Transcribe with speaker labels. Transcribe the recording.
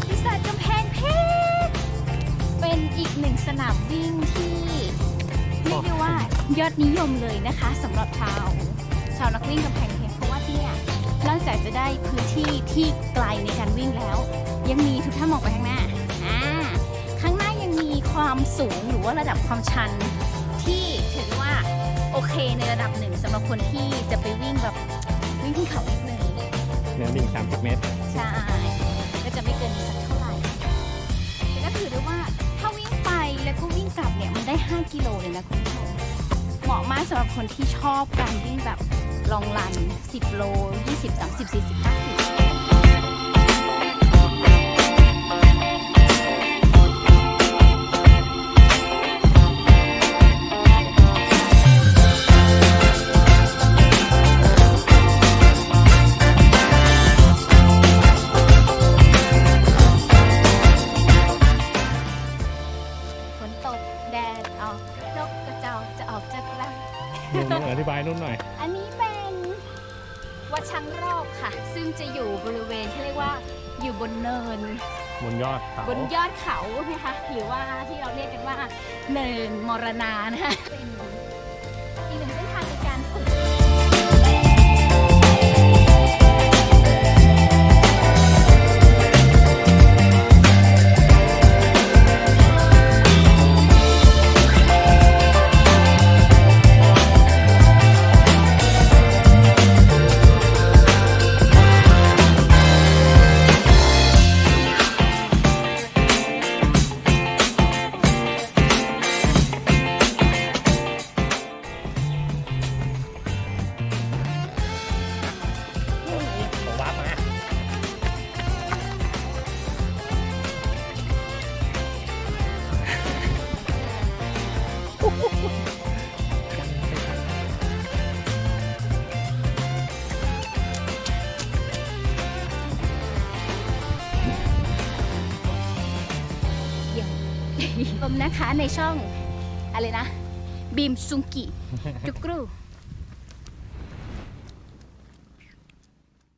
Speaker 1: วัติศาสตร์กำแพงเพชร เป็นอีกหนึ่งสนามวิ่งที่เรียกได้ว่ายอดนิยมเลยนะคะสำหรับชาว ชาวนักวิ่งกำแพงเพชรเพราะว่าที่เนี่ยนอกจากจะได้พื้นที่ที่ไกลในการวิ่งแล้ว ยังมีทุกท่านมองไปข้างหน้าอ่าข้างหน้ายังมีความสูงหรือว่าระดับความชันที่ถือว่าโอเคในระดับหนึ่งสำหรับคนที่จะไปวิ่งแบบวิ่งขึ้นเขานิดนึง
Speaker 2: เนื้อวิ่งสามสิบเมตร
Speaker 1: ใช่ จะไม่เกินนี้สักเท่าไหร่แต่ก็ถือได้ว่าถ้าวิ่งไปแล้วก็วิ่งกลับเนี่ยมันได้ 5 กิโลเลยนะคุณผู้ชมเหมาะมากสำหรับคนที่ชอบการวิ่งแบบลองรัน 10 โล 20 30 40 50 ตกแดดออกนกกระเจ้าจะออกจากรัง นุ่น
Speaker 2: อธิบายนุ่นหน่อย
Speaker 1: อันนี้เป็นวัดช้างรอบค่ะ ซึ่งจะอยู่บริเวณที่เรียกว่าอยู่บนเนิน
Speaker 2: บนยอดเขาบน
Speaker 1: ยอดเขานะคะหรือว่าที่เราเรียกกันว่าเนินมรณานะคะเป็นอีกหนึ่งเส้นทางใน ชมนะคะในช่องอะไรนะบีมซุงกิจุกรู